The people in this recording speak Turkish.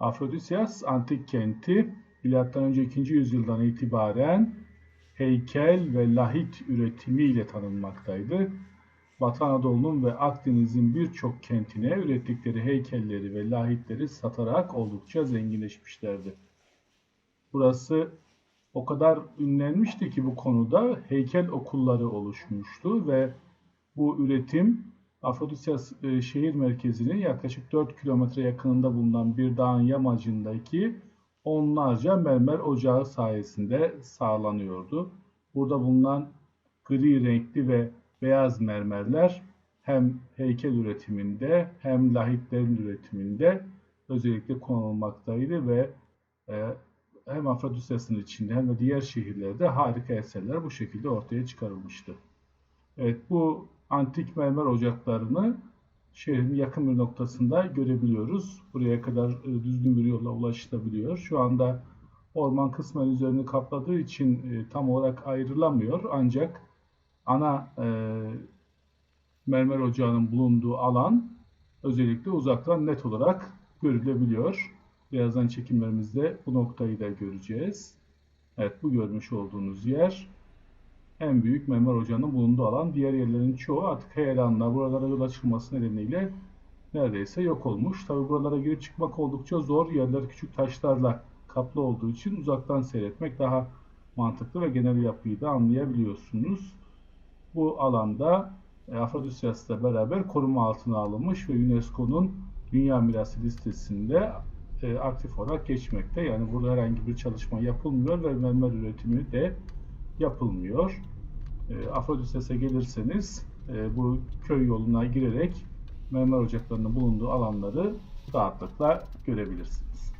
Afrodisyas antik kenti M.Ö. 2. yüzyıldan itibaren heykel ve lahit üretimiyle tanınmaktaydı. Batı Anadolu'nun ve Akdeniz'in birçok kentine ürettikleri heykelleri ve lahitleri satarak oldukça zenginleşmişlerdi. Burası o kadar ünlenmişti ki bu konuda heykel okulları oluşmuştu ve bu üretim Afrodisyas e, şehir merkezinin yaklaşık 4 kilometre yakınında bulunan bir dağın yamacındaki onlarca mermer ocağı sayesinde sağlanıyordu. Burada bulunan gri renkli ve beyaz mermerler hem heykel üretiminde hem lahitlerin üretiminde özellikle kullanılmaktaydı ve e, hem Afrodisyas'ın içinde hem de diğer şehirlerde harika eserler bu şekilde ortaya çıkarılmıştı. Evet bu antik mermer ocaklarını şehrin yakın bir noktasında görebiliyoruz. Buraya kadar e, düzgün bir yolla ulaşılabiliyor. Şu anda orman kısmen üzerini kapladığı için e, tam olarak ayrılamıyor. Ancak ana e, mermer ocağının bulunduğu alan özellikle uzaktan net olarak görülebiliyor. Birazdan çekimlerimizde bu noktayı da göreceğiz. Evet bu görmüş olduğunuz yer en büyük mermer ocağının bulunduğu alan. Diğer yerlerin çoğu artık heyelanla buralara yol açılması nedeniyle neredeyse yok olmuş. Tabi buralara girip çıkmak oldukça zor. Yerler küçük taşlarla kaplı olduğu için uzaktan seyretmek daha mantıklı ve genel yapıyı da anlayabiliyorsunuz. Bu alanda e, Afrodisyas'la beraber koruma altına alınmış ve UNESCO'nun Dünya Mirası listesinde e, aktif olarak geçmekte. Yani burada herhangi bir çalışma yapılmıyor ve mermer üretimi de yapılmıyor. E, Afrodisyas'a gelirseniz e, bu köy yoluna girerek mermer ocaklarının bulunduğu alanları rahatlıkla görebilirsiniz.